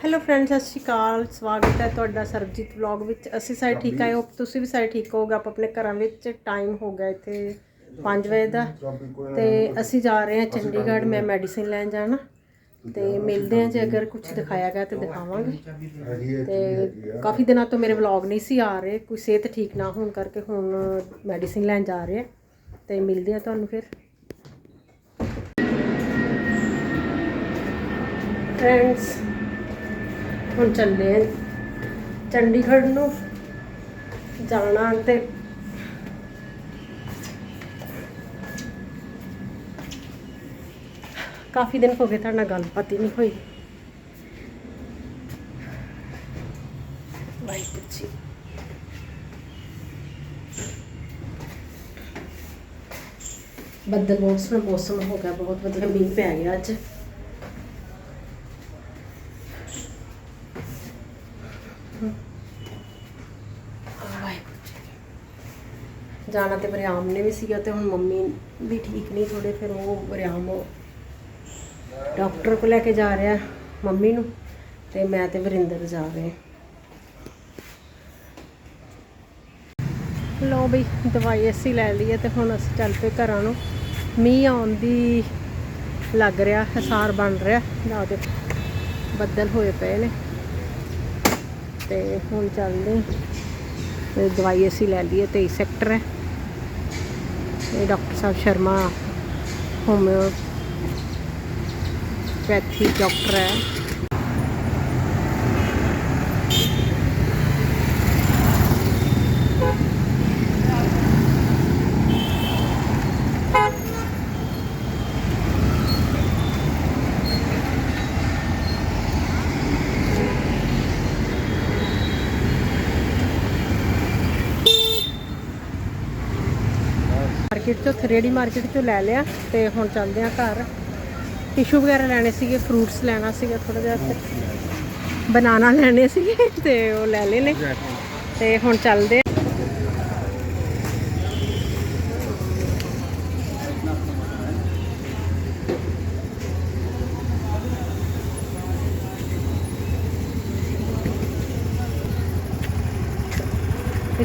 Hello friends ਸਤਿ ਸ਼੍ਰੀ ਅਕਾਲ। ਸਵਾਗਤ ਹੈ ਤੁਹਾਡਾ ਸਰਬਜੀਤ ਵਲੌਗ ਵਿੱਚ। ਅਸੀਂ ਸਾਰੇ ਠੀਕ ਆਏ ਹੋ? ਤੁਸੀਂ ਵੀ ਸਾਰੇ ਠੀਕ ਹੋਗੇ ਆਪ ਆਪਣੇ ਘਰਾਂ ਵਿੱਚ ਟਾਈਮ ਹੋ ਗਿਆ ਇੱਥੇ 5 ਵਜੇ ਦਾ। ਤੇ ਅਸੀਂ ਜਾ ਰਹੇ ਹਾਂ ਚੰਡੀਗੜ੍ਹ ਮੈਂ ਮੈਡੀਸਿਨ ਲੈਣ ਜਾਣਾ। ਤੇ ਮਿਲਦੇ ਹਾਂ ਜੇ ਅਗਰ ਕੁਝ ਦਿਖਾਇਆ ਗਿਆ ਤੇ ਦਿਖਾਵਾਂਗੇ। ਤੇ ਕਾਫੀ ਦਿਨਾਂ ਤੋਂ ਮੇਰੇ ਵਲੌਗ ਨਹੀਂ ਸੀ ਆ ਰਹੇ। ਕੋਈ ਸਿਹਤ ਠੀਕ ਨਾ ਹੋਣ ਕਰਕੇ ਹੁਣ ਮੈਡੀਸਿਨ ਲੈਣ ਜਾ ਰਹੇ ਹਾਂ। ਤੇ ਮਿਲਦੇ ਹਾਂ ਤੁਹਾਨੂੰ ਫਿਰ। ਫਰੈਂਡਸ ਹੁਣ ਚੱਲੇ ਆ ਚੰਡੀਗੜ੍ਹ ਨੂੰ ਜਾਣਾ ਤੇ ਕਾਫੀ ਦਿਨ ਹੋ ਗਏ ਤੁਹਾਡੇ ਨਾਲ ਗੱਲਬਾਤ ਹੀ ਨਹੀਂ ਹੋਈ। ਵਾਹਿਗੁਰੂ ਜੀ। ਬੱਦਲ ਬਹੁਤ ਸੋਹਣਾ ਮੌਸਮ ਹੋ ਗਿਆ, ਬਹੁਤ ਵਧੀਆ ਮੀਂਹ ਪੈ ਗਿਆ ਅੱਜ ਵਾਹਿਗੁਰੂ ਜੀ। ਜਾਣਾ ਤੇ ਵਰਿਆਮ ਨੇ ਵੀ ਸੀਗਾ ਤੇ ਹੁਣ ਮੰਮੀ ਵੀ ਠੀਕ ਨਹੀਂ ਥੋੜੇ ਫਿਰ ਉਹ ਵਰਿਆਮ ਡਾਕਟਰ ਕੋਲ ਲੈ ਕੇ ਜਾ ਰਿਹਾ ਮੰਮੀ ਨੂੰ ਤੇ ਮੈਂ ਤੇ ਵਰਿੰਦਰ ਜਾ ਰਹੇ ਲੋ ਬਈ, ਦਵਾਈ ਅਸੀਂ ਲੈ ਲਈ ਹੈ ਤੇ ਹੁਣ ਅਸੀਂ ਚੱਲ ਪਏ ਘਰਾਂ ਨੂੰ। ਮੀਂਹ ਆਉਣ ਦੀ ਲੱਗ ਰਿਹਾ ਹਸਾਰ ਬਣ ਰਿਹਾ। ਨਾ ਦੇ ਬੱਦਲ ਹੋਏ ਪਏ ਨੇ। ਤੇ ਹੁਣ ਚੱਲਦੇ ਤੇ ਦਵਾਈ ਅਸੀਂ ਲੈ ਲਈਏ ਹੈ 23 ਸੈਕਟਰ ਹੈ। ਇਹ ਡਾਕਟਰ ਸਾਹਿਬ ਸ਼ਰਮਾ ਹੋਮਿਓਪੈਥੀ ਡਾਕਟਰ ਹੈ। ਮਾਰਕੀਟ ਚੋਂ ਥਰੇੜੀ ਮਾਰਕੀਟ ਚੋਂ ਲੈ ਲਿਆ ਤੇ ਹੁਣ ਚੱਲਦੇ ਆ ਘਰ। ਟਿਸ਼ੂ ਵਗੈਰਾ ਲੈਣੇ ਸੀਗੇ ਫਰੂਟਸ ਲੈਣਾ ਸੀਗਾ ਥੋੜਾ ਜਿਹਾ ਤੇ ਬਨਾਨਾ ਲੈਣੇ ਸੀਗੇ ਤੇ ਉਹ ਲੈ ਲਏ ਨੇ। ਤੇ ਹੁਣ ਚੱਲਦੇ ਆ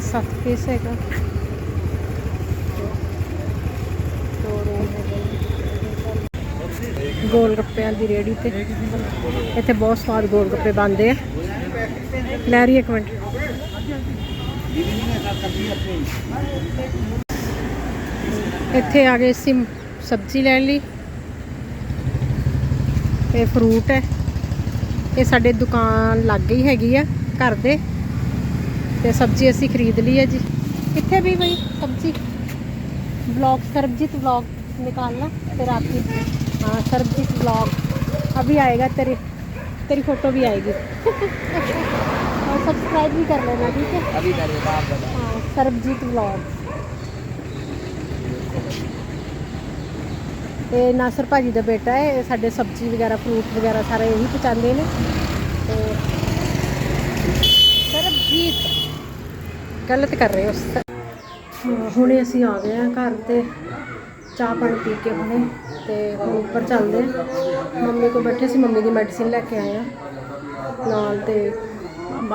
ਸੱਤ ਪੀਸ ਹੈਗਾ ਦੋ ਰੂਮ ਹੈਗੇ ਨੇ। ਗੋਲ ਗੱਪਿਆਂ ਦੀ ਰੇੜੀ ਤੇ। ਇੱਥੇ ਬਹੁਤ ਸਵਾਦ ਗੋਲ ਗੱਪੇ ਬਣਦੇ ਆ। ਲੈ ਰਹੀ ਇੱਕ ਮਿੰਟ। ਇੱਥੇ ਆ ਗਏ ਅਸੀਂ ਸਬਜ਼ੀ ਲੈਣ ਲਈ। ਇਹ ਫਰੂਟ ਹੈ। ਇਹ ਸਾਡੇ ਦੁਕਾਨ ਲੱਗ ਗਈ ਹੈਗੀ ਆ, ਘਰ ਦੇ। ਤੇ ਸਬਜ਼ੀ ਅਸੀਂ ਖਰੀਦ ਲਈ ਹੈ ਜੀ। ਇੱਥੇ ਵੀ ਬਈ ਸਬਜ਼ੀ? ਵਲੌਗ ਸਰਬਜੀਤ ਵਲੌਗ ਨਿਕਾਲਣਾ ਤੇ ਰਾਤ। हाँ सरबजीत ब्लॉग अभी आएगा तेरे तेरी फोटो भी आएगी और सब्सक्राइब भी कर लेना ठीक है अभी करेगा आप बताओ हाँ सरबजीत ब्लॉग ਇਹ ਨਾਸਰ ਭਾਜੀ ਦਾ ਬੇਟਾ ਹੈ ਇਹ ਸਾਡੇ ਸਬਜ਼ੀ ਵਗੈਰਾ ਫਰੂਟ ਵਗੈਰਾ ਸਾਰਾ ਇਹੀ ਪਹੁੰਚਾਉਂਦੇ ਨੇ ਤੇ ਸਰਬਜੀਤ ਗਲਤ ਕਰ ਰਹੇ ਹੋ ਸ- ਹਾਂ, ਹੁਣੇ ਅਸੀਂ ਆ ਗਏ ਆ ਘਰ ਤੇ ਚਾਹ ਪਾਣੀ ਪੀ ਕੇ ਹੁਣੇ ਤੇ ਹੁਣ ਉੱਪਰ ਚੱਲਦੇ ਆ ਮੰਮੀ ਕੋ ਬੈਠੇ ਸੀ, ਮੰਮੀ ਦੀ ਮੈਡੀਸਿਨ ਲੈ ਕੇ ਆਏ ਆ ਨਾਲ ਤੇ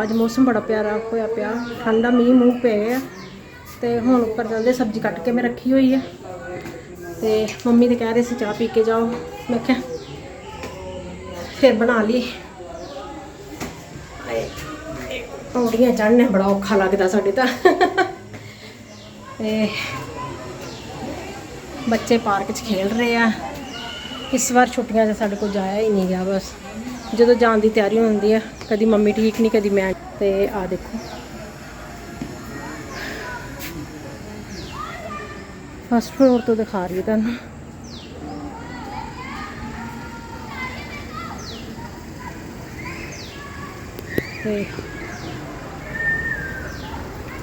ਅੱਜ ਮੌਸਮ ਬੜਾ ਪਿਆਰਾ ਹੋਇਆ ਪਿਆ, ਠੰਡਾ ਮੀਂਹ ਮੂੰਹ ਪਏ ਆ। ਤੇ ਹੁਣ ਉੱਪਰ ਚੱਲਦੇ, ਸਬਜ਼ੀ ਕੱਟ ਕੇ ਮੈਂ ਰੱਖੀ ਹੋਈ ਆ। ਤੇ ਮੰਮੀ ਤੇ ਕਹਿ ਰਹੇ ਸੀ, ਚਾਹ ਪੀ ਕੇ ਜਾਓ। ਮੈਂ ਕਿਹਾ, ਫਿਰ ਬਣਾ ਲਈ ਪੌੜੀਆਂ ਚੜ੍ਹਨਾ ਬੜਾ ਔਖਾ ਲੱਗਦਾ ਸਾਡੇ ਤਾਂ। ਤੇ ਬੱਚੇ ਪਾਰਕ 'ਚ ਖੇਡ ਰਹੇ ਆ। ਇਸ ਵਾਰ ਛੁੱਟੀਆਂ 'ਚ ਸਾਡੇ ਕੋਲ ਜਾਇਆ ਹੀ ਨਹੀਂ ਗਿਆ ਬਸ। ਜਦੋਂ ਜਾਣ ਦੀ ਤਿਆਰੀ ਹੁੰਦੀ ਆ, ਕਦੀ ਮੰਮੀ ਠੀਕ ਨਹੀਂ, ਕਦੀ ਮੈਂ। ਤੇ ਆ ਦੇਖੋ। ਫਸਟ ਫਲੋਰ ਤੋਂ ਦਿਖਾ ਰਹੀ ਤੁਹਾਨੂੰ। ਤੇ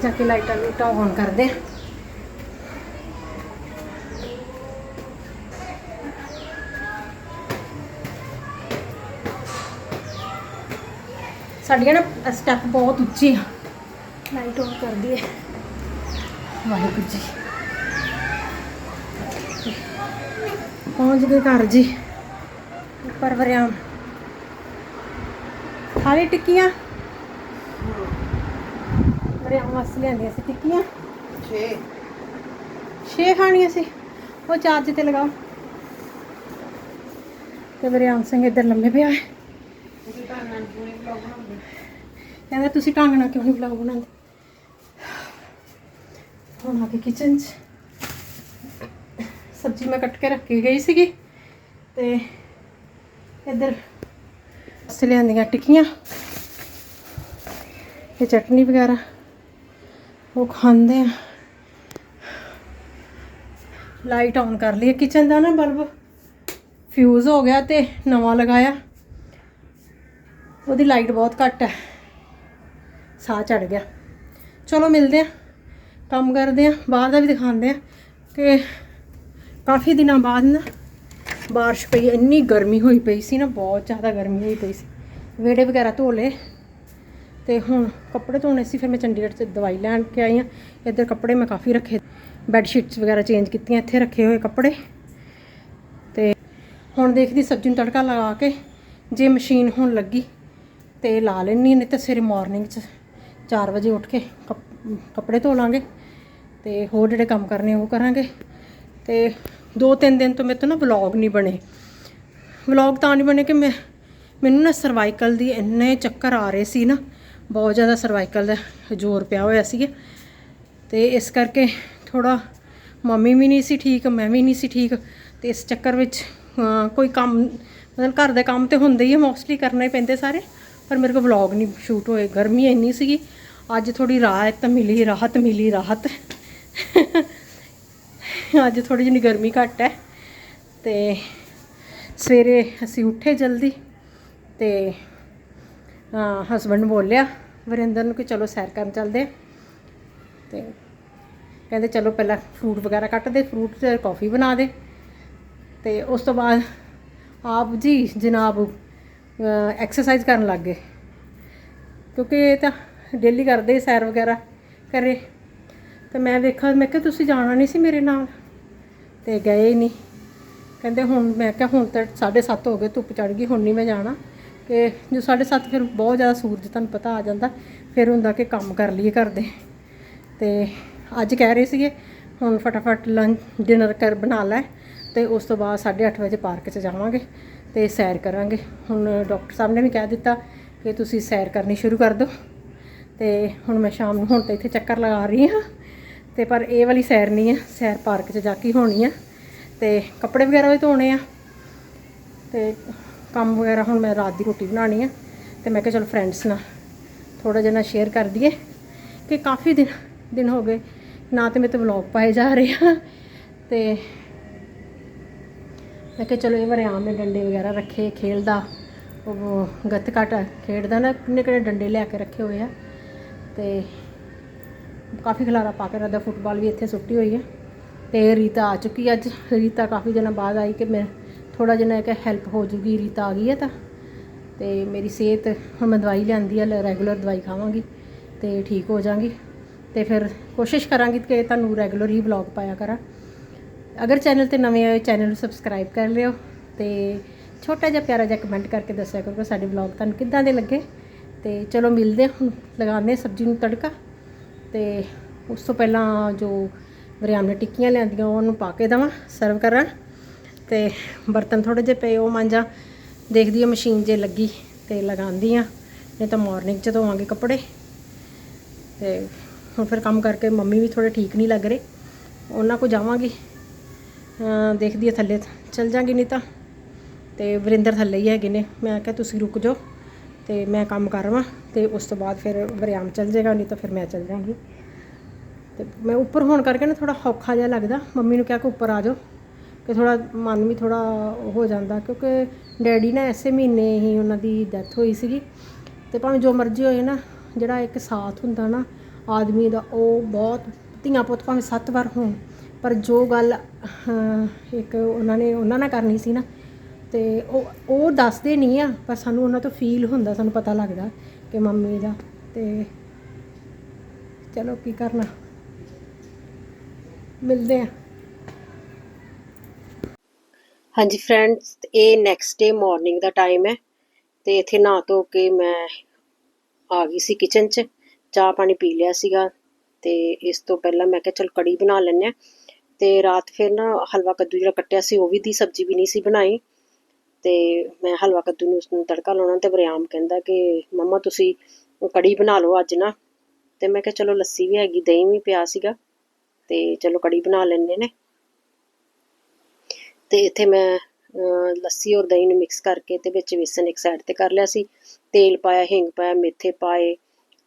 ਜਾ ਕੇ ਲਾਈਟਾਂ ਲੂਟਾਂ ਔਨ ਕਰਦੇ ਆ। ਸਾਡੀਆਂ ਨਾ ਸਟੈਪ ਬਹੁਤ ਉੱਚੇ ਆ। ਲਾਈਟ ਔਨ ਕਰਦੀ ਹੈ ਵਾਹਿਗੁਰੂ ਜੀ। ਪਹੁੰਚ ਗਏ ਘਰ ਜੀ। ਉੱਪਰ ਵਰਿਆਮ। ਖਾਲੀ ਟਿੱਕੀਆਂ? ਮੇਰੇ ਆਵਾਸ ਲਿਆਂਦੀਆਂ ਸੀ ਟਿੱਕੀਆਂ। 6 ਛੇ ਖਾਣੀਆਂ ਸੀ। ਉਹ ਚਾਰਜ ਤੇ ਲਗਾਓ। ਤੇ ਮੇਰੇ ਆਮ ਸਿੰਘ ਇੱਧਰ ਲੰਮੇ ਪਿਆ ਹੈ ਤੁਸੀਂ ਤਾਂ ਨਾਲ ਪੂਰੀ ਵਲੌਗ ਬਣਾਉਂਦੇ ਕਹਿੰਦਾ, ਤੁਸੀਂ ਢੰਗ ਨਾਲ ਕਿਉਂ ਨਹੀਂ ਵਲੌਗ ਬਣਾਉਂਦੇ? ਹੁਣ ਆ ਕੇ ਕਿਚਨ 'ਚ। ਸਬਜ਼ੀ ਮੈਂ ਕੱਟ ਕੇ ਰੱਖ ਕੇ ਗਈ ਸੀਗੀ ਤੇ ਇੱਧਰ ਅਸ ਲਿਆਂਦੀਆਂ ਟਿੱਕੀਆਂ, ਇਹ ਚਟਨੀ ਵਗੈਰਾ, ਉਹ ਖਾਂਦੇ ਆ। ਲਾਈਟ ਆਨ ਕਰ ਲਈ ਕਿਚਨ ਦਾ ਨਾ ਬਲਬ। ਫਿਊਜ਼ ਹੋ ਗਿਆ ਤੇ ਨਵਾਂ ਲਗਾਇਆ। ਉਹਦੀ ਲਾਈਟ ਬਹੁਤ ਘੱਟ ਹੈ। ਸਾਹ ਚੜ ਗਿਆ। ਚਲੋ ਮਿਲਦੇ ਆ ਕੰਮ ਕਰਦੇ ਆ ਬਾਹਰ ਦਾ ਵੀ ਦਿਖਾਉਂਦੇ ਆ ਕਿ ਕਾਫੀ ਦਿਨਾਂ ਬਾਅਦ ਨਾ ਬਾਰਿਸ਼ ਪਈ, ਇੰਨੀ ਗਰਮੀ ਹੋਈ ਪਈ ਸੀ ਨਾ, ਬਹੁਤ ਜ਼ਿਆਦਾ ਗਰਮੀ ਹੋਈ ਪਈ ਸੀ। ਵਿਹੜੇ ਵਗੈਰਾ ਧੋ ਲਏ ਤੇ ਹੁਣ ਕੱਪੜੇ ਧੋਣੇ ਸੀ, ਫਿਰ ਮੈਂ ਚੰਡੀਗੜ੍ਹ 'ਚ ਦਵਾਈ ਲੈਣ ਕੇ ਆਈ ਆ ਇੱਧਰ ਕੱਪੜੇ ਮੈਂ ਕਾਫੀ ਰੱਖੇ ਬੈੱਡ ਸ਼ੀਟਸ ਵਗੈਰਾ ਚੇਂਜ ਕੀਤੀਆਂ, ਇੱਥੇ ਰੱਖੇ ਹੋਏ ਕੱਪੜੇ। ਤੇ ਹੁਣ ਦੇਖਦੀ ਸਬਜ਼ੀ ਨੂੰ ਤੜਕਾ ਲਗਾ ਕੇ, ਜੇ ਮਸ਼ੀਨ ਹੁਣ ਲੱਗੀ ਤੇ ਲਾ ਲੈਣੀ ਨਹੀਂ ਤਾਂ ਸਵੇਰੇ ਮਾਰਨਿੰਗ 'ਚ 4 ਵਜੇ ਉੱਠ ਕੇ ਕੱਪ- ਕੱਪੜੇ ਧੋ ਲਾਂਗੇ ਤੇ ਹੋਰ ਜਿਹੜੇ ਕੰਮ ਕਰਨੇ ਉਹ ਕਰਾਂਗੇ ਤੇ ਦੋ ਤਿੰਨ ਦਿਨ ਤੋਂ ਮੇਰੇ ਤੋਂ ਨਾ ਵਲੌਗ ਨਹੀਂ ਬਣੇ। ਵਲੌਗ ਤਾਂ ਨਹੀਂ ਬਣੇ ਕਿ ਮੈਂ, ਮੈਨੂੰ ਨਾ ਸਰਵਾਈਕਲ ਦੀ ਇੰਨੇ ਚੱਕਰ ਆ ਰਹੇ ਸੀ ਨਾ, ਬਹੁਤ ਜ਼ਿਆਦਾ ਸਰਵਾਈਕਲ ਦਾ ਜ਼ੋਰ ਪਿਆ ਹੋਇਆ ਸੀ ਤੇ ਇਸ ਕਰਕੇ ਥੋੜਾ ਮੰਮੀ ਵੀ ਨਹੀਂ ਸੀ ਠੀਕ, ਮੈਂ ਵੀ ਨਹੀਂ ਸੀ ਠੀਕ, ਤੇ ਇਸ ਚੱਕਰ ਵਿੱਚ ਕੋਈ ਕੰਮ, ਮਤਲਬ ਘਰ ਦੇ ਕੰਮ ਤੇ ਹੁੰਦੇ ਹੀ ਆ ਮੋਸਟਲੀ ਕਰਨੇ ਹੀ ਪੈਂਦੇ ਸਾਰੇ, ਪਰ ਮੇਰੇ ਕੋਲ ਵਲੌਗ ਨਹੀਂ ਸ਼ੂਟ ਹੋਏ, ਗਰਮੀ ਇੰਨੀ ਸੀਗੀ। ਅੱਜ ਥੋੜੀ ਰਾਹਤ ਮਿਲੀ ਰਾਹਤ ਮਿਲੀ, ਰਾਹਤ। ਅੱਜ ਥੋੜੀ ਜਿਹੀ ਗਰਮੀ ਘੱਟ ਹੈ ਤੇ ਸਵੇਰੇ ਅਸੀਂ ਉੱਠੇ ਜਲਦੀ ਤੇ ਹਸਬੰਡ ਬੋਲਿਆ, ਵਰਿੰਦਰ ਨੂੰ ਕਿ ਚਲੋ ਸੈਰ ਕਰਨ ਚੱਲਦੇ ਆ ਤੇ ਕਹਿੰਦੇ ਚਲੋ ਪਹਿਲਾਂ ਫਰੂਟ ਵਗੈਰਾ ਕੱਟ ਦੇ ਫਰੂਟ ਤੇ ਕਾਫੀ ਬਣਾ ਦੇ। ਤੇ ਉਸ ਤੋਂ ਬਾਅਦ ਆਪ ਜੀ ਜਨਾਬ ਐਕਸਰਸਾਈਜ਼ ਕਰਨ ਲੱਗ ਗਏ। ਕਿਉਂਕਿ ਇਹ ਤਾਂ ਡੇਲੀ ਕਰਦੇ ਸੈਰ ਵਗੈਰਾ ਕਰੇ ਤੇ ਮੈਂ ਵੇਖਿਆ, ਮੈਂ ਕਿਹਾ ਤੁਸੀਂ ਜਾਣਾ ਨਹੀਂ ਸੀ ਮੇਰੇ ਨਾਲ। ਤੇ ਗਏ ਨਹੀਂ। ਕਹਿੰਦੇ ਹੁਣ, ਮੈਂ ਕਿਹਾ ਹੁਣ ਤਾਂ 7:30 ਹੋ ਗਏ, ਧੁੱਪ ਚੜ ਗਈ, ਹੁਣ ਨਹੀਂ ਮੈਂ ਜਾਣਾ। ਕਿ ਜੋ 7:30 ਫਿਰ ਬਹੁਤ ਜ਼ਿਆਦਾ ਸੂਰਜ ਤੁਹਾਨੂੰ ਪਤਾ ਆ ਜਾਂਦਾ, ਫਿਰ ਹੁੰਦਾ ਕਿ ਕੰਮ ਕਰ ਲਈਏ ਘਰ ਦੇ। ਤੇ ਅੱਜ ਕਹਿ ਰਹੇ ਸੀਗੇ, ਹੁਣ ਫਟਾਫਟ ਲੰਚ ਡਿਨਰ ਕਰ ਬਣਾ ਲੈ। ਤੇ ਉਸ ਤੋਂ ਬਾਅਦ 8:30 ਵਜੇ ਪਾਰਕ 'ਚ ਜਾਵਾਂਗੇ ਤੇ ਸੈਰ ਕਰਾਂਗੇ। ਹੁਣ ਡਾਕਟਰ ਸਾਹਿਬ ਨੇ ਵੀ ਕਹਿ ਦਿੱਤਾ ਕਿ ਤੁਸੀਂ ਸੈਰ ਕਰਨੀ ਸ਼ੁਰੂ ਕਰ ਦਿਓ। ਤੇ ਹੁਣ ਮੈਂ ਸ਼ਾਮ ਨੂੰ ਹੁਣ ਤਾਂ ਇੱਥੇ ਚੱਕਰ ਲਗਾ ਰਹੀ ਹਾਂ ਤੇ ਪਰ ਇਹ ਵਾਲੀ ਸੈਰ ਨਹੀਂ ਆ, ਸੈਰ ਪਾਰਕ 'ਚ ਜਾ ਕੇ ਹੋਣੀ ਆ ਤੇ ਕੱਪੜੇ ਵਗੈਰਾ ਵੀ ਧੋਣੇ ਆ ਤੇ ਕੰਮ ਵਗੈਰਾ ਹੁਣ ਮੈਂ ਰਾਤ ਦੀ ਰੋਟੀ ਬਣਾਉਣੀ ਆ ਤੇ ਮੈਂ ਕਿਹਾ ਚਲੋ ਫਰੈਂਡਸ ਨਾਲ ਥੋੜਾ ਜਿਹਾ ਨਾ ਸ਼ੇਅਰ ਕਰ ਦਈਏ ਕਿ ਕਾਫੀ ਦਿਨ ਦਿਨ ਹੋ ਗਏ, ਨਾ ਤੇ ਮੇਰੇ ਤੋਂ ਵਲੌਗ ਪਾਏ ਜਾ ਰਹੇ ਆ ਤੇ ਮੈਂ ਕਿਹਾ ਚਲੋ ਇਹ ਵਾਰ ਆਮ ਨੇ ਡੰਡੇ ਵਗੈਰਾ ਰੱਖੇ ਖੇਲਦਾ, ਉਹ ਗੱਤਕਟ ਖੇਡਦਾ ਨਾ ਕਿੰਨੇ ਕਿਹੜੇ ਡੰਡੇ ਲਿਆ ਕੇ ਰੱਖੇ ਹੋਏ ਆ। ਤੇ ਕਾਫੀ ਖਿਲਾਰਾ ਪਾ ਕੇ ਰੱਖਦਾ। ਫੁੱਟਬਾਲ ਵੀ ਇੱਥੇ ਸੁੱਟੀ ਹੋਈ ਹੈ ਤੇ ਰੀਤਾ ਆ ਚੁੱਕੀ ਅੱਜ। ਰੀਤਾ ਕਾਫੀ ਦਿਨਾਂ ਬਾਅਦ ਆਈ ਕਿ ਮੈਂ ਥੋੜਾ ਜਿਹਾ ਕਿ ਹੈਲਪ ਹੋ ਜੂਗੀ। ਰੀਤਾ ਆ ਗਈ ਹੈ ਤਾਂ। ਤੇ ਮੇਰੀ ਸਿਹਤ ਹੁਣ ਮੈਂ ਦਵਾਈ ਲਿਆਂਦੀ ਹੈ ਰੈਗੂਲਰ ਦਵਾਈ ਖਾਵਾਂਗੀ ਤੇ ਠੀਕ ਹੋ ਜਾਵਾਂਗੀ ਤੇ ਫਿਰ ਕੋਸ਼ਿਸ਼ ਕਰਾਂਗੀ ਕਿ ਤੁਹਾਨੂੰ ਰੈਗੂਲਰ ਹੀ ਵਲੌਗ ਪਾਇਆ ਕਰਾਂ। ਅਗਰ ਚੈਨਲ ਤੇ ਨਵੇਂ ਆਏ ਚੈਨਲ ਨੂੰ ਸਬਸਕ੍ਰਾਈਬ ਕਰ ਲਿਓ ਤੇ ਛੋਟਾ ਜਿਹਾ ਪਿਆਰਾ ਜਿਹਾ ਕਮੈਂਟ ਕਰਕੇ ਦੱਸਿਆ ਕਰੋ ਕਿ ਸਾਡੇ ਵਲੌਗ ਤੁਹਾਨੂੰ ਕਿੱਦਾਂ ਦੇ ਲੱਗੇ। ਤੇ ਚਲੋ ਮਿਲਦੇ ਹਾਂ ਹੁਣ, ਲਗਾਉਂਦੇ ਸਬਜ਼ੀ ਨੂੰ ਤੜਕਾ ਤੇ ਉਸ ਤੋਂ ਪਹਿਲਾਂ ਜੋ ਵਰਿਆਮ ਨੇ ਟਿੱਕੀਆਂ ਲਿਆਂਦੀਆਂ ਉਹਨੂੰ ਪਾ ਕੇ ਦੇਵਾਂ ਸਰਵ ਕਰਾਂ ਤੇ ਬਰਤਨ ਥੋੜੇ ਜਿਹੇ ਪਏ, ਉਹ ਮਾਂਜਾਂ। ਦੇਖਦੀ ਹਾਂ ਮਸ਼ੀਨ ਜੇ ਲੱਗੀ ਤੇ ਲਗਾਉਂਦੀ ਆ ਨਹੀਂ ਤਾਂ ਮਾਰਨਿੰਗ ਚ ਧੋਵਾਂਗੇ ਕੱਪੜੇ। ਤੇ ਹੁਣ ਫਿਰ ਕੰਮ ਕਰਕੇ ਮੰਮੀ ਵੀ ਥੋੜੇ ਠੀਕ ਨਹੀਂ ਲੱਗ ਰਹੇ, ਉਹਨਾਂ ਕੋ ਜਾਵਾਂਗੀ। ਦੇਖਦੀ ਆ ਥੱਲੇ, ਚਲ ਜਾਂਗੀ ਨਹੀਂ ਤਾਂ। ਤੇ ਵਰਿੰਦਰ ਥੱਲੇ ਹੀ ਹੈਗੇ ਨੇ, ਮੈਂ ਕਿਹਾ ਤੁਸੀਂ ਰੁਕ ਜਾਓ। ਤੇ ਮੈਂ ਕੰਮ ਕਰ ਰਵਾਂ ਤੇ ਉਸ ਤੋਂ ਬਾਅਦ ਫਿਰ ਵਰਿਆਮ ਚਲ ਜਾਏਗਾ, ਨਹੀਂ ਤਾਂ ਫਿਰ ਮੈਂ ਚੱਲ ਜਾਵਾਂਗੀ। ਤੇ ਮੈਂ ਉੱਪਰ ਹੋਣ ਕਰਕੇ ਨਾ ਥੋੜਾ ਔਖਾ ਜਿਹਾ ਲੱਗਦਾ। ਮੰਮੀ ਨੂੰ ਕਿਹਾ ਕਿ ਉੱਪਰ ਆ ਜਾਓ, ਕਿ ਥੋੜਾ ਮਨ ਵੀ ਥੋੜਾ ਹੋ ਜਾਂਦਾ, ਕਿਉਂਕਿ ਡੈਡੀ ਨਾ ਐਸੇ ਮਹੀਨੇ ਹੀ ਉਹਨਾਂ ਦੀ ਡੈਥ ਹੋਈ ਸੀਗੀ। ਤੇ ਭਾਵੇਂ ਜੋ ਮਰਜ਼ੀ ਹੋਏ ਨਾ, ਜਿਹੜਾ ਇੱਕ ਸਾਥ ਹੁੰਦਾ ਨਾ, ਆਦਮੀ ਦਾ, ਉਹ ਬਹੁਤ ਧੀਆਂ ਪੁੱਤ ਭਾਵੇਂ ਸੱਤ ਵਾਰ ਹੋਣ, ਪਰ ਜੋ ਗੱਲ ਇੱਕ ਉਹਨਾਂ ਨੇ, ਉਹਨਾਂ ਨਾਲ ਕਰਨੀ ਸੀ ਨਾ ਤੇ ਉਹ ਉਹ ਦੱਸਦੇ ਨਹੀਂ ਆ, ਪਰ ਸਾਨੂੰ ਉਹਨਾਂ ਤੋਂ ਫੀਲ ਹੁੰਦਾ, ਸਾਨੂੰ ਪਤਾ ਲੱਗਦਾ ਕਿ ਮੰਮੀ ਦਾ, ਤੇ ਚਲੋ ਕੀ ਕਰਨਾ। ਮਿਲਦੇ ਆ। ਹਾਂਜੀ ਫਰੈਂਡਸ ਇਹ ਨੈਕਸਟ ਡੇ ਮਾਰਨਿੰਗ ਦਾ ਟਾਈਮ ਹੈ, ਤੇ ਇੱਥੇ ਨਹਾ ਧੋ ਕੇ ਮੈਂ ਆ ਗਈ ਸੀ ਕਿਚਨ 'ਚ, ਚਾਹ ਪਾਣੀ ਪੀ ਲਿਆ ਸੀਗਾ, ਤੇ ਇਸ ਤੋਂ ਪਹਿਲਾਂ ਮੈਂ ਕਿਹਾ ਚਲ ਕੜੀ ਬਣਾ ਲੈਂਦੇ ਹਾਂ, ਤੇ ਰਾਤ ਫਿਰ ਨਾ ਹਲਵਾ ਕੱਦੂ ਜਿਹੜਾ ਕੱਟਿਆ ਸੀ, ਉਹ ਵੀ ਦੀ ਸਬਜ਼ੀ ਵੀ ਨਹੀਂ ਸੀ ਬਣਾਈ ਤੇ ਮੈਂ ਹਲਵਾ ਕੱਦੂ ਨੂੰ ਤੜਕਾ ਲਾਉਣਾ ਤੇ ਵਰਿਆਮ ਕਹਿੰਦਾ ਕਿ, ਮੰਮਾ, ਤੁਸੀਂ ਕੜੀ ਬਣਾ ਲਓ ਅੱਜ ਨਾ। ਤੇ ਮੈਂ ਕਿਹਾ, ਚਲੋ, ਲੱਸੀ ਵੀ ਹੈਗੀ, ਦਹੀਂ ਵੀ ਪਿਆ ਸੀਗਾ, ਤੇ ਚਲੋ, ਕੜੀ ਬਣਾ ਲੈਂਦੇ ਨੇ। ਤੇ ਇੱਥੇ ਮੈਂ ਲੱਸੀ ਔਰ ਦਹੀਂ ਨੂੰ ਮਿਕਸ ਕਰਕੇ ਤੇ ਵਿੱਚ ਵੇਸਣ ਇੱਕ ਸਾਈਡ ਤੇ ਕਰ ਲਿਆ ਸੀ। ਤੇਲ ਪਾਇਆ, ਹਿੰਗ ਪਾਇਆ, ਮੇਥੇ ਪਾਏ,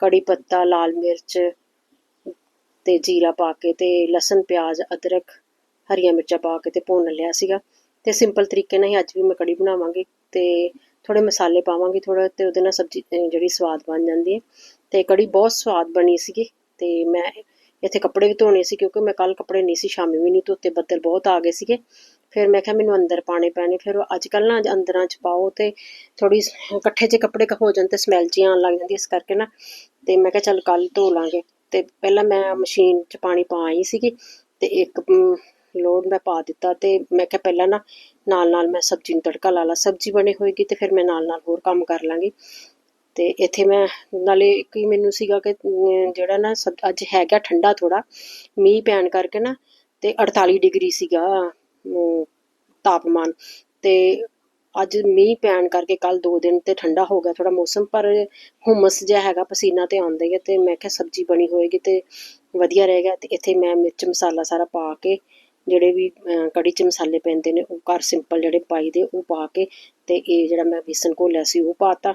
ਕੜੀ ਪੱਤਾ, ਲਾਲ ਮਿਰਚ ਤੇ ਜੀਰਾ ਪਾ ਕੇ ਤੇ ਲਸਣ, ਪਿਆਜ਼, ਅਦਰਕ, ਹਰੀਆਂ ਮਿਰਚਾਂ ਪਾ ਕੇ ਤੇ ਭੁੰਨ ਲਿਆ ਸੀਗਾ। ਤੇ ਸਿੰਪਲ ਤਰੀਕੇ ਨਾਲ ਹੀ ਅੱਜ ਵੀ ਮੈਂ ਕੜੀ ਬਣਾਵਾਂਗੀ ਤੇ ਥੋੜੇ ਮਸਾਲੇ ਪਾਵਾਂਗੀ ਥੋੜਾ ਤੇ ਉਹਦੇ ਨਾਲ ਸਬਜ਼ੀ ਜਿਹੜੀ ਸਵਾਦ ਬਣ ਜਾਂਦੀ ਹੈ। ਤੇ ਕੜੀ ਬਹੁਤ ਸਵਾਦ ਬਣੀ ਸੀਗੀ ਤੇ ਮੈਂ ਇੱਥੇ ਕੱਪੜੇ ਵੀ ਧੋਣੇ ਸੀ ਕਿਉਂਕਿ ਮੈਂ ਕੱਲ ਕੱਪੜੇ ਨਹੀਂ ਸੀ, ਸ਼ਾਮੀ ਵੀ ਨਹੀਂ ਧੋਤੇ, ਬੱਦਲ ਬਹੁਤ ਆ ਗਏ ਸੀਗੇ। ਫਿਰ ਮੈਂ ਕਿਹਾ ਮੈਨੂੰ ਅੰਦਰ ਪਾਣੇ ਪੈਣੇ, ਫਿਰ ਅੱਜ ਕੱਲ ਨਾ ਅੰਦਰਾਂ ਚ ਪਾਓ ਤੇ ਥੋੜੀ ਇਕੱਠੇ ਜਿਹੇ ਕੱਪੜੇ ਹੋ ਜਾਣ ਤੇ ਸਮੈਲ ਜੀ ਆਉਣ ਲੱਗ ਜਾਂਦੀ ਇਸ ਕਰਕੇ ਨਾ। ਤੇ ਮੈਂ ਕਿਹਾ ਚੱਲ ਕੱਲ ਧੋ ਲਾਂਗੇ। ਤੇ ਪਹਿਲਾਂ ਮੈਂ ਮਸ਼ੀਨ 'ਚ ਪਾਣੀ ਪਾ ਆਈ ਸੀਗੀ ਤੇ ਇੱਕ ਲੋੜ ਮੈਂ ਪਾ ਦਿੱਤਾ ਤੇ ਮੈਂ ਕਿਹਾ ਪਹਿਲਾਂ ਨਾ ਨਾਲ ਨਾਲ ਮੈਂ ਸਬਜ਼ੀ ਨੂੰ ਤੜਕਾ ਲਾ ਲਾ, ਸਬਜ਼ੀ ਬਣੀ ਹੋਏਗੀ ਤੇ ਫਿਰ ਮੈਂ ਨਾਲ ਨਾਲ ਹੋਰ ਕੰਮ ਕਰ ਲਾਂਗੀ। ਤੇ ਇੱਥੇ ਮੈਂ ਨਾਲੇ ਇੱਕ ਮੈਨੂੰ ਸੀਗਾ ਕਿ ਜਿਹੜਾ ਨਾ ਅੱਜ ਹੈਗਾ ਠੰਡਾ ਥੋੜਾ ਮੀਂਹ ਪੈਣ ਕਰਕੇ ਨਾ ਤੇ 48 ਡਿਗਰੀ ਸੀਗਾ ਤਾਪਮਾਨ। ਤੇ ਅੱਜ ਮੀਂਹ ਪੈਣ ਕਰਕੇ ਕੱਲ ਦੋ ਦਿਨ ਤੇ ਠੰਡਾ ਹੋ ਗਿਆ ਥੋੜਾ ਮੌਸਮ, ਪਰ ਹੁਮਸ ਜਿਹਾ ਹੈਗਾ, ਪਸੀਨਾ ਤੇ ਆਉਂਦਾ ਹੀ ਤੇ ਮੈਂ ਕਿਹਾ ਸਬਜ਼ੀ ਬਣੀ ਹੋਏਗੀ ਤੇ ਵਧੀਆ ਰਹੇਗਾ ਤੇ ਇੱਥੇ ਮੈਂ ਮਿਰਚ ਮਸਾਲਾ ਸਾਰਾ ਪਾ ਕੇ ਜਿਹੜੇ ਵੀ ਕੜੀ ਚ ਮਸਾਲੇ ਪੈਂਦੇ ਨੇ, ਉਹ ਘਰ ਸਿੰਪਲ ਜਿਹੜੇ ਪਾਈ ਦੇ, ਉਹ ਪਾ ਕੇ ਤੇ ਇਹ ਜਿਹੜਾ ਮੈਂ ਬੇਸਨ ਘੋਲਿਆ ਸੀ, ਉਹ ਪਾਤਾ।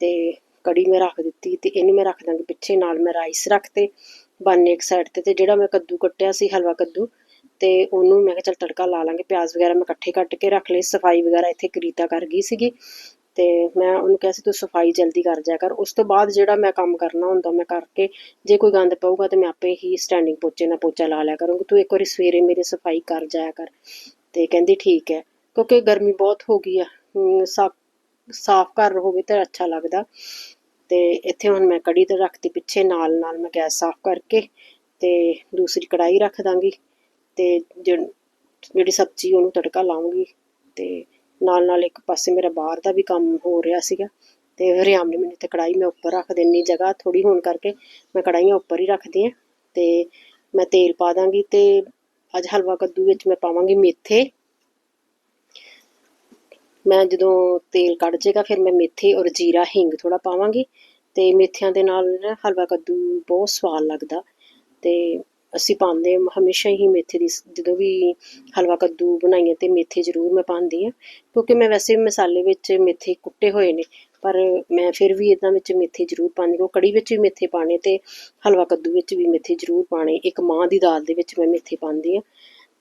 ਤੇ ਕੜੀ ਮੈਂ ਰੱਖ ਦਿੱਤੀ ਤੇ ਇਹਨੂੰ ਮੈਂ ਰੱਖ ਦਾਂਗੀ ਪਿੱਛੇ, ਨਾਲ ਮੈਂ ਰਾਈਸ ਰੱਖਤੇ ਬਾਨੇ ਇੱਕ ਸਾਈਡ ਤੇ ਤੇ ਜਿਹੜਾ ਮੈਂ ਕੱਦੂ ਕੱਟਿਆ ਸੀ, ਹਲਵਾ ਕੱਦੂ, ਤੇ ਉਹਨੂੰ ਮੈਂ ਕਿਹਾ ਚੱਲ ਤੜਕਾ ਲਾ ਲਾਂਗੇ, ਪਿਆਜ਼ ਵਗੈਰਾ ਮੈਂ ਇਕੱਠੇ ਕੱਟ ਕੇ ਰੱਖ ਲਏ, ਸਫ਼ਾਈ ਵਗੈਰਾ ਇੱਥੇ ਕਰੀਤਾ ਕਰ ਗਈ ਸੀਗੀ। ਤੇ ਮੈਂ ਉਹਨੂੰ ਕਿਹਾ ਸੀ ਤੂੰ ਸਫ਼ਾਈ ਜਲਦੀ ਕਰ ਜਾਇਆ ਕਰ। ਉਸ ਤੋਂ ਬਾਅਦ ਜਿਹੜਾ ਮੈਂ ਕੰਮ ਕਰਨਾ ਹੁੰਦਾ ਮੈਂ ਕਰਕੇ ਜੇ ਕੋਈ ਗੰਦ ਪਊਗਾ ਤੇ ਮੈਂ ਆਪੇ ਹੀ ਸਟੈਂਡਿੰਗ ਪੋਚੇ ਨਾਲ ਪੋਚਾ ਲਾ ਲਿਆ ਕਰੂੰਗੀ। ਤੂੰ ਇੱਕ ਵਾਰੀ ਸਵੇਰੇ ਮੇਰੀ ਸਫ਼ਾਈ ਕਰ ਜਾਇਆ ਕਰ। ਤੇ ਕਹਿੰਦੀ ਠੀਕ ਹੈ। ਕਿਉਂਕਿ ਗਰਮੀ ਬਹੁਤ ਹੋ ਗਈ ਆ। ਹਮ, ਸਾਫ਼ ਘਰ ਹੋਵੇ ਤਾਂ ਅੱਛਾ ਲੱਗਦਾ। ਤੇ ਇੱਥੇ ਹੁਣ ਮੈਂ ਕੜੀ ਤੇ ਰੱਖਤੀ ਪਿੱਛੇ ਨਾਲ ਨਾਲ ਮੈਂ ਗੈਸ ਸਾਫ਼ ਕਰਕੇ ਤੇ ਦੂਸਰੀ ਕੜਾਈ ਰੱਖ ਦਾਂਗੀ ਤੇ ਜਿਹੜੀ ਜਿਹੜੀ ਸਬਜ਼ੀ ਉਹਨੂੰ ਤੜਕਾ ਲਾਉਂਗੀ ਤੇ ਨਾਲ ਨਾਲ ਇੱਕ ਪਾਸੇ ਮੇਰਾ ਬਾਹਰ ਦਾ ਵੀ ਕੰਮ ਹੋ ਰਿਹਾ ਸੀਗਾ ਤੇ ਹਰਿਆਮ ਨੇ ਮੈਨੂੰ ਤੇ ਕੜਾਈ ਮੈਂ ਉੱਪਰ ਰੱਖ ਦਿੰਨੀ ਜਗ੍ਹਾ ਥੋੜੀ ਹੋਣ ਕਰਕੇ ਮੈਂ ਕੜਾਈਆਂ ਉੱਪਰ ਹੀ ਰੱਖਦੀ ਆ ਤੇ ਮੈਂ ਤੇਲ ਪਾ ਦਾਂਗੀ ਤੇ ਅੱਜ ਹਲਵਾ ਕੱਦੂ ਵਿੱਚ ਮੈਂ ਪਾਵਾਂਗੀ ਮੇਥੇ। ਮੈਂ ਜਦੋਂ ਤੇਲ ਕੱਢ ਜੇਗਾ ਫਿਰ ਮੈਂ ਮੇਥੇ ਔਰ ਜੀਰਾ ਹਿੰਗ ਥੋੜਾ ਪਾਵਾਂਗੀ ਤੇ ਮੇਥਿਆਂ ਦੇ ਨਾਲ ਹਲਵਾ ਕੱਦੂ ਬਹੁਤ ਸਵਾਦ ਲੱਗਦਾ ਤੇ ਅਸੀਂ ਪਾਉਂਦੇ ਹਮੇਸ਼ਾ ਹੀ ਮੇਥੇ ਦੀ ਜਦੋਂ ਵੀ ਹਲਵਾ ਕੱਦੂ ਬਣਾਈਏ ਤੇ ਮੇਥੇ ਜ਼ਰੂਰ ਮੈਂ ਪਾਉਂਦੀ ਹਾਂ, ਕਿਉਂਕਿ ਮੈਂ ਵੈਸੇ ਮਸਾਲੇ ਵਿੱਚ ਮੇਥੇ ਕੁੱਟੇ ਹੋਏ ਨੇ, ਪਰ ਮੈਂ ਫਿਰ ਵੀ ਇਦਾਂ ਵਿੱਚ ਮੇਥੇ ਜ਼ਰੂਰ ਪਾਉਂਦੀ ਹਾਂ ਕੜੀ ਵਿੱਚ ਵੀ ਮੇਥੇ ਪਾਣੇ ਤੇ ਹਲਵਾ ਕੱਦੂ ਵਿੱਚ ਵੀ ਮੇਥੇ ਜ਼ਰੂਰ ਪਾਣੇ ਇੱਕ ਮਾਂ ਦੀ ਦਾਲ ਦੇ ਵਿੱਚ ਮੈਂ ਮੇਥੇ ਪਾਉਂਦੀ ਹਾਂ,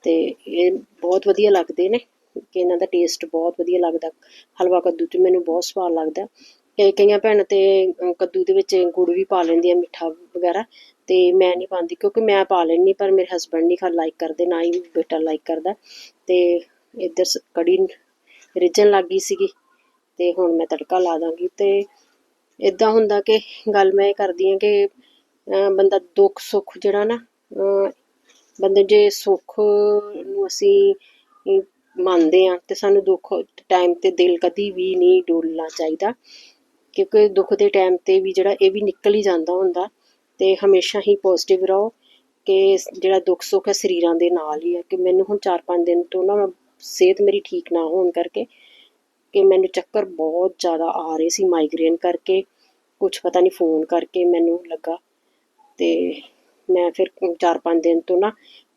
ਤੇ ਇਹ ਬਹੁਤ ਵਧੀਆ ਲੱਗਦੇ ਨੇ, ਕਿ ਇਹਨਾਂ ਦਾ ਟੇਸਟ ਬਹੁਤ ਵਧੀਆ ਲੱਗਦਾ, ਹਲਵਾ ਕੱਦੂ ਤੇ ਮੈਨੂੰ ਬਹੁਤ ਸਵਾਦ ਲੱਗਦਾ। ਕਈ ਕਈਆਂ ਭੈਣਾਂ ਤੇ ਕੱਦੂ ਦੇ ਵਿੱਚ ਗੁੜ ਵੀ ਪਾ ਲੈਂਦੀਆਂ ਮਿੱਠਾ ਵਗੈਰਾ ਤੇ ਮੈਂ ਨਹੀਂ ਪਾਉਂਦੀ ਕਿਉਂਕਿ ਮੈਂ ਪਾ ਲੈਂਦੀ ਪਰ ਮੇਰੇ ਹਸਬੰਡ ਨਹੀਂ ਖਾ ਲਾਈਕ ਕਰਦੇ ਨਾ ਹੀ ਬੇਟਾ ਲਾਈਕ ਕਰਦਾ। ਤੇ ਇੱਧਰ ਕੜੀ ਰਿੱਝਣ ਲੱਗ ਗਈ ਸੀਗੀ ਤੇ ਹੁਣ ਮੈਂ ਤੜਕਾ ਲਾ ਦਾਂਗੀ। ਤੇ ਇਦਾਂ ਹੁੰਦਾ ਕਿ ਗੱਲ ਮੈਂ ਇਹ ਕਰਦੀ ਹਾਂ ਕਿ ਬੰਦਾ ਦੁੱਖ ਸੁੱਖ ਜਿਹੜਾ ਨਾ ਅਹ, ਬੰਦੇ ਜੇ ਸੁੱਖ ਨੂੰ ਅਸੀਂ ਮੰਨਦੇ ਆ ਤੇ ਸਾਨੂੰ ਦੁੱਖ ਟਾਈਮ ਤੇ ਦਿਲ ਕਦੀ ਵੀ ਨਹੀਂ ਡੋਲਣਾ ਚਾਹੀਦਾ। ਕਿਉਂਕਿ ਦੁੱਖ ਦੇ ਟਾਈਮ ਤੇ ਵੀ ਜਿਹੜਾ ਇਹ ਵੀ ਨਿਕਲ ਹੀ ਜਾਂਦਾ ਹੁੰਦਾ ਤੇ ਹਮੇਸ਼ਾ ਹੀ ਪੋਜ਼ਿਟਿਵ ਰਹੋ ਕਿ ਜਿਹੜਾ ਦੁੱਖ ਸੁੱਖ ਹੈ ਸਰੀਰਾਂ ਦੇ ਨਾਲ ਹੀ ਹੈ ਕਿ ਮੈਨੂੰ ਹੁਣ 4-5 ਦਿਨ ਤੋਂ ਨਾ ਸਿਹਤ ਮੇਰੀ ਠੀਕ ਨਾ ਹੋਣ ਕਰਕੇ ਕਿ ਮੈਨੂੰ ਚੱਕਰ ਬਹੁਤ ਜ਼ਿਆਦਾ ਆ ਰਹੇ ਸੀ ਮਾਈਗ੍ਰੇਨ ਕਰਕੇ ਕੁਝ ਪਤਾ ਨਹੀਂ ਫੋਨ ਕਰਕੇ ਮੈਨੂੰ ਲੱਗਾ ਤੇ ਮੈਂ ਫਿਰ 4-5 ਦਿਨ ਤੋਂ ਨਾ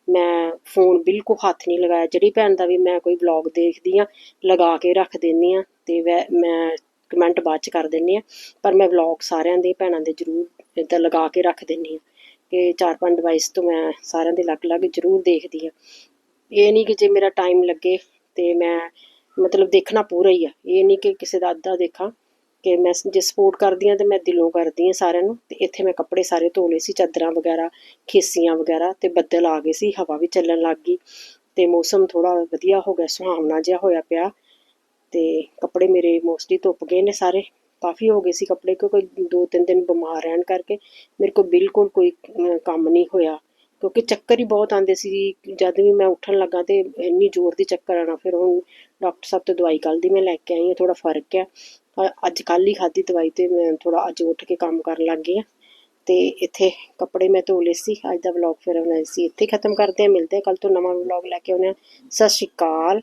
ਮੈਂ ਫੋਨ ਬਿਲਕੁਲ ਹੱਥ ਨਹੀਂ ਲਗਾਇਆ, ਜਿਹੜੀ ਭੈਣ ਦਾ ਵੀ ਮੈਂ ਕੋਈ ਵਲੌਗ ਦੇਖਦੀ ਆ ਲਗਾ ਕੇ ਰੱਖ ਦਿੰਨੀ ਆ ਤੇ ਵੈ- ਮੈਂ ਕਮੈਂਟ ਬਾਅਦ ਚ ਕਰ ਦਿੰਨੀ ਆ। ਪਰ ਮੈਂ ਵਲੌਗ ਸਾਰਿਆਂ ਦੇ ਭੈਣਾਂ ਦੇ ਜ਼ਰੂਰ ਇੱਦਾਂ ਲਗਾ ਕੇ ਰੱਖ ਦਿੰਨੀ ਆ ਕਿ 4-5 ਡਿਵਾਈਸ ਤੋਂ ਮੈਂ ਸਾਰਿਆਂ ਦੇ ਅਲੱਗ-ਅਲੱਗ ਜ਼ਰੂਰ ਦੇਖਦੀ ਆ। ਇਹ ਨਹੀਂ ਕਿ ਜੇ ਮੇਰਾ ਟਾਈਮ ਲੱਗੇ ਤੇ ਮੈਂ ਮਤਲਬ ਦੇਖਣਾ ਪੂਰਾ ਹੀ ਆ। ਇਹ ਨਹੀਂ ਕਿ ਕਿਸੇ ਦਾ ਅੱਧਾ ਦੇਖਾਂ ਕਿ ਮੈਂ ਜੇ ਸਪੋਰਟ ਕਰਦੀ ਹਾਂ ਤੇ ਮੈਂ ਦਿਲੋਂ ਕਰਦੀ ਹਾਂ ਸਾਰਿਆਂ ਨੂੰ। ਤੇ ਇੱਥੇ ਮੈਂ ਕੱਪੜੇ ਸਾਰੇ ਧੋ ਲਏ ਸੀ, ਚਾਦਰਾਂ ਵਗੈਰਾ, ਖੇਸੀਆਂ ਵਗੈਰਾ ਤੇ ਬੱਦਲ ਆ ਗਏ ਸੀ, ਹਵਾ ਵੀ ਚੱਲਣ ਲੱਗ ਗਈ ਤੇ ਮੌਸਮ ਥੋੜਾ ਵਧੀਆ ਹੋ ਗਿਆ, ਸੁਹਾਵਣਾ ਜਿਹਾ ਹੋਇਆ ਪਿਆ। ਤੇ ਕੱਪੜੇ ਮੇਰੇ ਮੋਸਟਲੀ ਧੁੱਪ ਗਏ ਨੇ ਸਾਰੇ। ਕਾਫੀ ਹੋ ਗਏ ਸੀ ਕੱਪੜੇ ਕਿਉਂਕਿ ਦੋ ਤਿੰਨ ਦਿਨ ਬਿਮਾਰ ਰਹਿਣ ਕਰਕੇ ਮੇਰੇ ਕੋਲ ਬਿਲਕੁਲ ਕੋਈ ਕੰਮ ਨਹੀਂ ਹੋਇਆ। ਕਿਉਂਕਿ ਚੱਕਰ ਹੀ ਬਹੁਤ ਆਉਂਦੇ ਸੀ ਜਦ ਵੀ ਮੈਂ ਉੱਠਣ ਲੱਗਾ ਤੇ ਇੰਨੀ ਜ਼ੋਰ ਦੀ ਚੱਕਰ ਆਣਾ ਫਿਰ ਹੁਣ ਡਾਕਟਰ ਸਾਹਿਬ ਤੋਂ ਦਵਾਈ ਕੱਲ੍ਹ ਦੀ ਮੈਂ ਲੈ ਕੇ ਆਈ ਹਾਂ ਥੋੜਾ ਫ਼ਰਕ ਹੈ। ਅੱਜ ਕੱਲ੍ਹ ਹੀ ਖਾਧੀ ਦਵਾਈ ਤੇ ਮੈਂ ਥੋੜਾ ਅੱਜ ਉੱਠ ਕੇ ਕੰਮ ਕਰਨ ਲੱਗ ਗਈ ਹਾਂ। ਤੇ ਇੱਥੇ ਕੱਪੜੇ ਮੈਂ ਧੋ ਲਏ ਸੀ, ਅੱਜ ਦਾ ਵਲੌਗ ਫਿਰ ਹੁਣ ਅਸੀਂ ਇੱਥੇ ਹੀ ਖਤਮ ਕਰਦੇ ਹਾਂ, ਮਿਲਦੇ ਹਾਂ ਕੱਲ ਤੋਂ ਨਵਾਂ ਵਲੌਗ ਲੈ ਕੇ ਆਉਂਦੇ ਹਾਂ। ਸਤਿ ਸ਼੍ਰੀ ਅਕਾਲ।